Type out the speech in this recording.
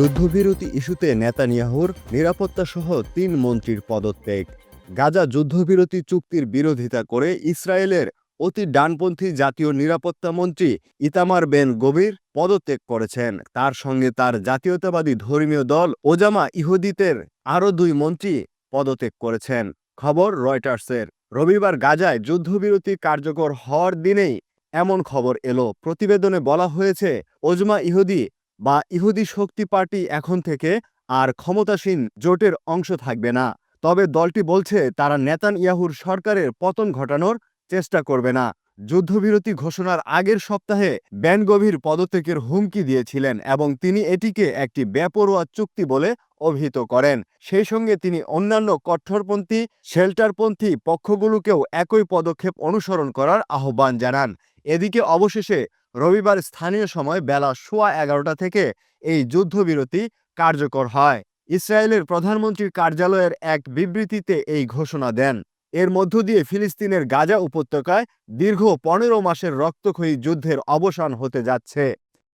যুদ্ধবিরতি ইস্যুতে নেতানিয়াহুর নিরাপত্তা সহ তিন মন্ত্রীর পদত্যাগ। গাজা যুদ্ধবিরতি চুক্তির বিরোধিতা করে ইসরায়েলের অতি ডানপন্থী জাতীয় নিরাপত্তা মন্ত্রী ইতামার বেন গভীর পদত্যাগ করেছেন। তার সঙ্গে তার জাতীয়তাবাদী ধর্মীয় দল ওজামা ইহুদিতের আরও দুই মন্ত্রী পদত্যাগ করেছেন। খবর রয়টার্সের। রবিবার গাজায় যুদ্ধবিরতি কার্যকর হওয়ার দিনেই এমন খবর এলো। প্রতিবেদনে বলা হয়েছে, ওজমা ইহুদি বা ইহুদি শক্তি পার্টি এখন থেকে আর ক্ষমতাসীন জোটের অংশ থাকবে না। তবে দলটি বলছে, তারা নেতান ইয়াহুর সরকারের পতন ঘটানোর চেষ্টা করবে না। যুদ্ধবিরতি ঘোষণার আগের সপ্তাহে ব্যান গভীর পদত্যাগের হুমকি দিয়েছিলেন এবং তিনি এটিকে একটি বেপরোয়া চুক্তি বলে অভিহিত করেন। সেই সঙ্গে তিনি অন্যান্য কট্টরপন্থী, শেল্টারপন্থী পক্ষগুলোকেও একই পদক্ষেপ অনুসরণ করার আহ্বান জানান। এদিকে অবশেষে রবিবার স্থানীয় সময় বেলা সোয়া এগারোটা থেকে এই যুদ্ধবিরতি কার্যকর হয়। ইসরায়েলের প্রধানমন্ত্রীর কার্যালয়ের এক বিবৃতিতে এই ঘোষণা দেন। এর মধ্য দিয়ে ফিলিস্তিনের গাজা উপত্যকায় দীর্ঘ পনেরো মাসের রক্তক্ষয়ী যুদ্ধের অবসান হতে যাচ্ছে।